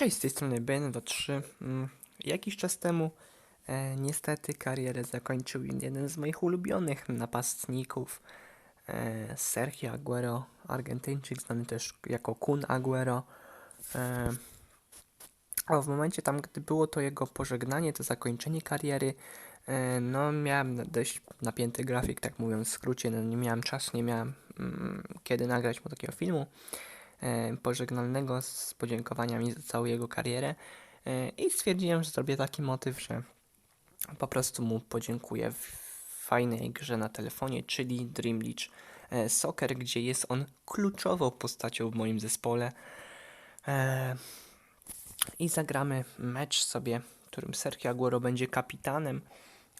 Cześć, z tej strony BN23. Mm, Jakiś czas temu e, niestety karierę zakończył jeden z moich ulubionych napastników, e, Sergio Aguero, Argentyńczyk, znany też jako Kun Aguero. E, a w momencie tam, gdy było to jego pożegnanie, to zakończenie kariery, e, no miałem dość napięty grafik, tak mówiąc w skrócie, no nie miałem czasu, nie miałem mm, kiedy nagrać mu takiego filmu pożegnalnego z podziękowaniami za całą jego karierę e, i stwierdziłem, że zrobię taki motyw, że po prostu mu podziękuję w fajnej grze na telefonie, czyli Dream League e, Soccer, gdzie jest on kluczową postacią w moim zespole. E, I zagramy mecz sobie, w którym Sergio Aguero będzie kapitanem.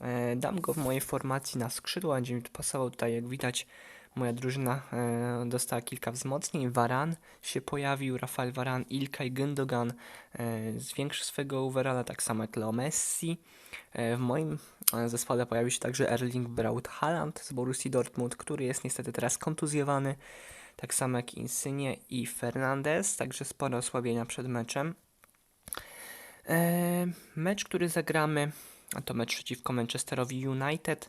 E, Dam go w mojej formacji na skrzydła, będzie mi pasował tutaj, jak widać, moja drużyna e, dostała kilka wzmocnień. Varan się pojawił, Rafael Varan, Ilkay Gündogan e, zwiększy swego overalla, tak samo jak Leo Messi. E, w moim e, zespole pojawił się także Erling Braut Haaland z Borussii Dortmund, który jest niestety teraz kontuzjowany, tak samo jak Insigne i Fernandez, także sporo osłabienia przed meczem. E, mecz, który zagramy, a to mecz przeciwko Manchesterowi United.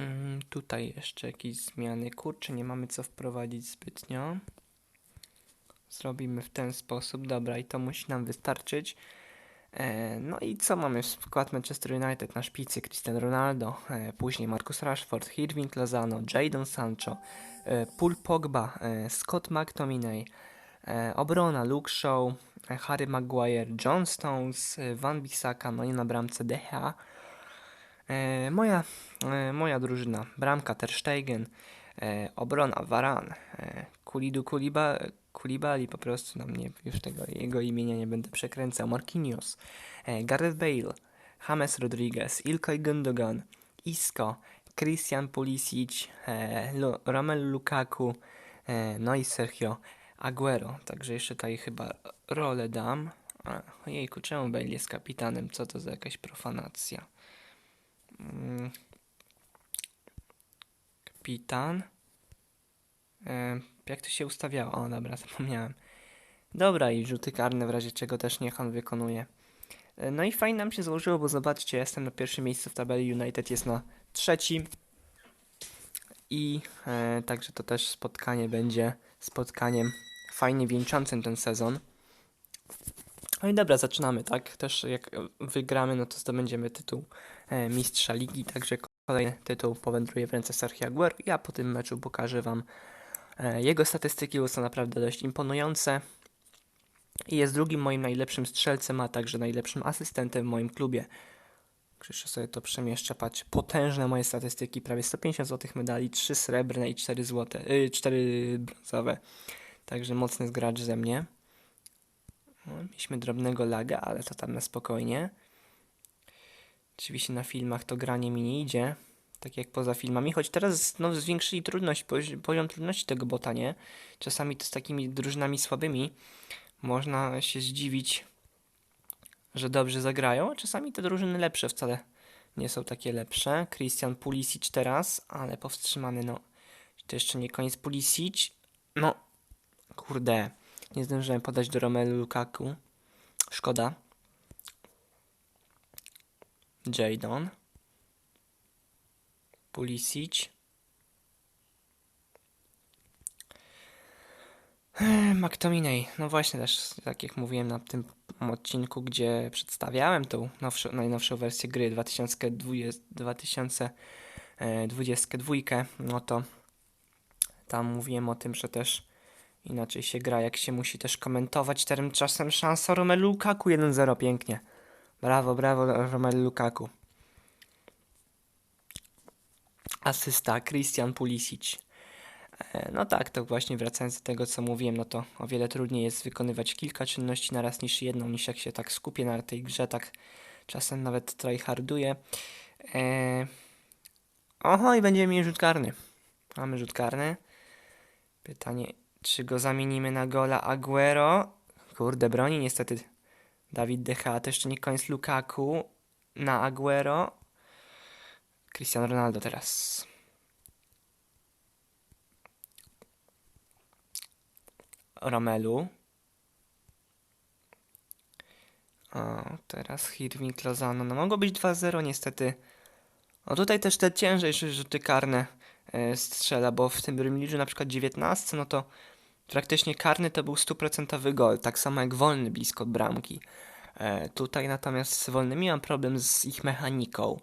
Mm, tutaj jeszcze jakieś zmiany. Kurczę, nie mamy co wprowadzić zbytnio. Zrobimy w ten sposób. Dobra, i to musi nam wystarczyć. E, no i co mamy? Skład Manchester United na szpicy Cristiano Ronaldo, e, później Marcus Rashford, Hirving Lozano, Jadon Sancho, e, Paul Pogba, e, Scott McTominay, e, obrona Luke Shaw, e, Harry Maguire, John Stones, e, Van Bissaka, no i na bramce. E, moja, e, moja drużyna, bramka Ter e, obrona Varan, e, Kulidu Kuliba, Kulibali, po prostu na mnie już tego jego imienia nie będę przekręcał, Marquinhos, e, Gareth Bale, James Rodriguez, Ilkay Gundogan, Isco, Christian Pulisic, e, Romelu Lukaku, e, no i Sergio Aguero, także jeszcze tutaj chyba rolę dam. A, ojejku, czemu Bale jest kapitanem? Co to za jakaś profanacja? Kapitan. Jak to się ustawiało? O, dobra, zapomniałem. Dobra, i rzuty karne w razie czego też niech on wykonuje. E, No i fajnie nam się złożyło, bo zobaczcie, jestem na pierwszym miejscu w tabeli, United jest na trzecim. I e, także to też spotkanie będzie spotkaniem fajnie wieńczącym ten sezon. No i dobra, zaczynamy, tak? Też jak wygramy, no to zdobędziemy tytuł e, mistrza ligi, także kolejny tytuł powędruje w ręce Sergio Aguero. Ja po tym meczu pokażę Wam e, jego statystyki, bo są naprawdę dość imponujące. I jest drugim moim najlepszym strzelcem, a także najlepszym asystentem w moim klubie. Jeszcze sobie to przemieszczę, patrz, potężne moje statystyki, prawie 150 złotych medali, 3 srebrne i 4 złote, yy, 4 brązowe. Także mocny zgracz ze mnie. No, mieliśmy drobnego laga, ale to tam na spokojnie. Oczywiście na filmach to granie mi nie idzie, tak jak poza filmami, choć teraz no, zwiększyli trudność, pozi- poziom trudności tego bota, nie? Czasami to z takimi drużynami słabymi można się zdziwić, że dobrze zagrają, a czasami te drużyny lepsze wcale nie są takie lepsze. Christian Pulisic teraz, ale powstrzymany, no. To jeszcze nie koniec Pulisic. No, kurde, nie zdążyłem podać do Romelu Lukaku. Szkoda. Jadon. Pulisic. McTominay. No właśnie też, tak jak mówiłem na tym odcinku, gdzie przedstawiałem tą nowszą, najnowszą wersję gry 2020, 2022, no to tam mówiłem o tym, że też inaczej się gra, jak się musi też komentować. Tymczasem szansa Romelu Lukaku 1-0, pięknie. Brawo, brawo Romelu Lukaku. Asysta Christian Pulisic. E, No tak, to właśnie wracając do tego, co mówiłem, no to o wiele trudniej jest wykonywać kilka czynności na raz niż jedną, niż jak się tak skupię na tej grze, tak czasem nawet tryharduję. E... Oho, i będziemy mieli rzut karny. Mamy rzut karny. Pytanie, czy go zamienimy na gola Aguero? Kurde, broni niestety Dawid De Gea, to jeszcze nie koniec Lukaku na Aguero. Cristiano Ronaldo teraz. Romelu. O, teraz Hirving Lozano. No mogło być 2-0 niestety. O tutaj też te ciężejsze rzuty karne strzela, bo w tym Rymliżu na przykład 19, no to praktycznie karny to był 100% gol, tak samo jak wolny blisko bramki. E, tutaj natomiast z wolnymi mam problem z ich mechaniką.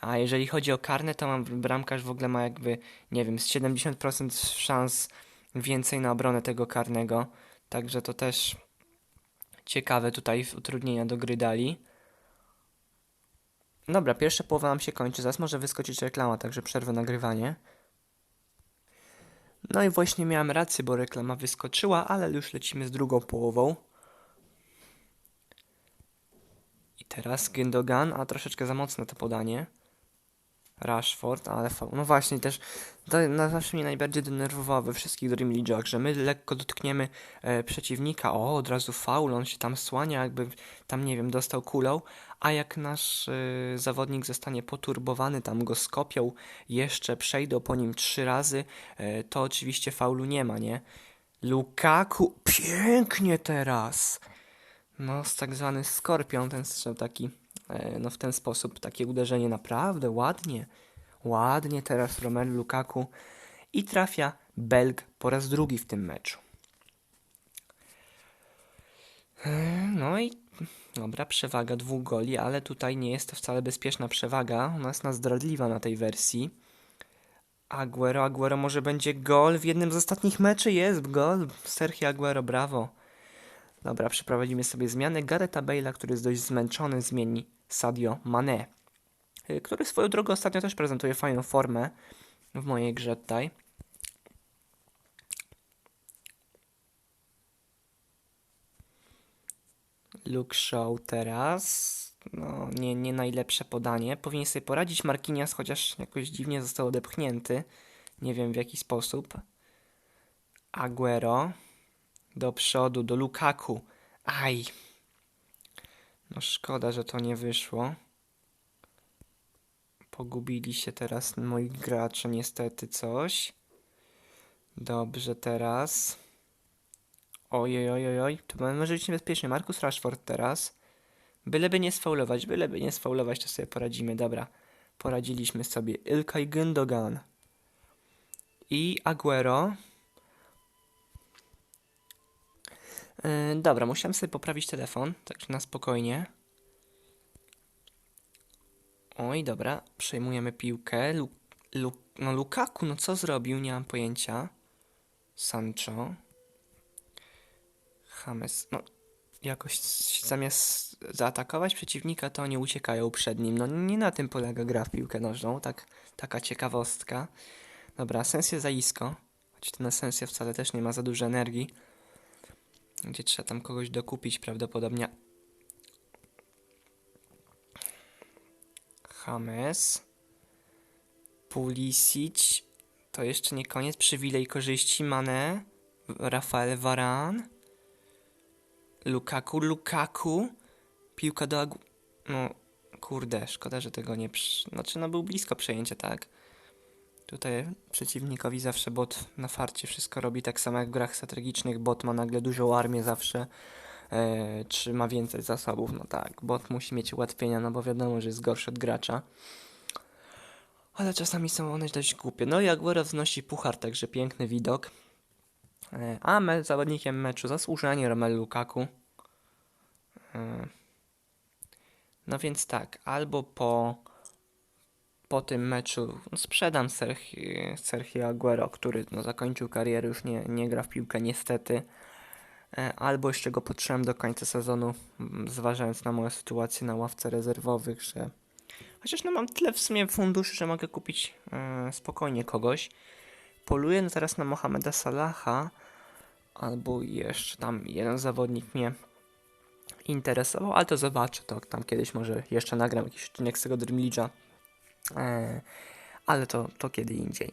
A jeżeli chodzi o karne, to mam bramkarz w ogóle ma jakby, nie wiem, z 70% szans więcej na obronę tego karnego. Także to też ciekawe tutaj utrudnienia do gry dali. Dobra, pierwsza połowa nam się kończy. Zaraz może wyskoczyć reklama, także przerwę nagrywanie. No i właśnie miałem rację, bo reklama wyskoczyła, ale już lecimy z drugą połową. I teraz Gündogan, a troszeczkę za mocne to podanie. Rashford, ale faul. No właśnie, też to na zawsze mnie najbardziej denerwowało we wszystkich Dream League'ach, że my lekko dotkniemy e, przeciwnika, o, od razu faul, on się tam słania, jakby tam, nie wiem, dostał kulą, a jak nasz e, zawodnik zostanie poturbowany, tam go skopią, jeszcze przejdą po nim trzy razy, e, to oczywiście faulu nie ma, nie? Lukaku, pięknie teraz! No, z tak zwany skorpion, ten strzał taki E, no w ten sposób takie uderzenie naprawdę ładnie, ładnie teraz Romelu Lukaku i trafia Belg po raz drugi w tym meczu. E, no i dobra, przewaga dwóch goli, ale tutaj nie jest to wcale bezpieczna przewaga. Ona jest zdradliwa na tej wersji. Aguero, Aguero może będzie gol w jednym z ostatnich meczy. Jest gol. Sergio Aguero, brawo. Dobra, przeprowadzimy sobie zmianę. Gareta Bale'a, który jest dość zmęczony, zmieni Sadio Mane, y, który swoją drogą ostatnio też prezentuje fajną formę w mojej grze tutaj. Luke Show teraz. No, nie, nie najlepsze podanie. Powinien sobie poradzić Marquinhos, chociaż jakoś dziwnie został odepchnięty. Nie wiem w jaki sposób. Aguero. Do przodu, do Lukaku. Aj, no szkoda, że to nie wyszło. Pogubili się teraz moi gracze niestety coś. Dobrze teraz. Ojej, ojej, oj. To może być niebezpiecznie. Markus Rashford teraz. Byleby nie sfaulować, byleby nie sfaulować, to sobie poradzimy. Dobra. Poradziliśmy sobie. Ilkay Gündogan. I Aguero. Yy, dobra, musiałem sobie poprawić telefon, także na spokojnie. Oj, dobra, przejmujemy piłkę. Lu, Lu, no Lukaku, no co zrobił? Nie mam pojęcia. Sancho. James, no jakoś zamiast zaatakować przeciwnika, to oni uciekają przed nim. No nie na tym polega gra w piłkę nożną, tak, taka ciekawostka. Dobra, Sensję zaisko, choć ten Sensja wcale też nie ma za dużo energii. Gdzie trzeba tam kogoś dokupić prawdopodobnie. James. Pulisic. To jeszcze nie koniec. Przywilej korzyści. Mane. Rafael Varan. Lukaku. Lukaku. Piłka do Agu... No, kurde, szkoda, że tego nie... Przy... Znaczy, no był blisko przejęcia, tak? Tutaj przeciwnikowi zawsze bot na farcie wszystko robi tak samo jak w grach strategicznych. Bot ma nagle dużą armię zawsze, e, czy ma więcej zasobów. No tak, bot musi mieć ułatwienia, no bo wiadomo, że jest gorszy od gracza. Ale czasami są one dość głupie. No i Aguero wznosi puchar, także piękny widok. E, a me, zawodnikiem meczu zasłużenie Romelu Lukaku. E, no więc tak, albo po po tym meczu sprzedam Sergio, Aguero, który no, zakończył karierę, już nie, nie gra w piłkę niestety. E, albo jeszcze go potrzebam do końca sezonu, zważając na moją sytuację na ławce rezerwowych, że chociaż no mam tyle w sumie funduszy, że mogę kupić e, spokojnie kogoś. Poluję teraz na Mohameda Salaha, albo jeszcze tam jeden zawodnik mnie interesował, ale to zobaczę, to tam kiedyś może jeszcze nagram jakiś odcinek z tego Dream League'a E, ale to, to kiedy indziej.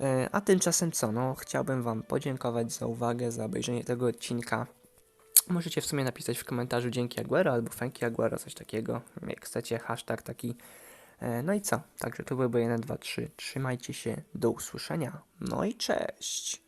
E, a tymczasem co? No, chciałbym Wam podziękować za uwagę, za obejrzenie tego odcinka. Możecie w sumie napisać w komentarzu dzięki Aguero albo Frankie Aguero, coś takiego. Jak chcecie, hashtag taki. E, no i co? Także to byłyby 1, 2, 3. Trzymajcie się. Do usłyszenia. No i cześć.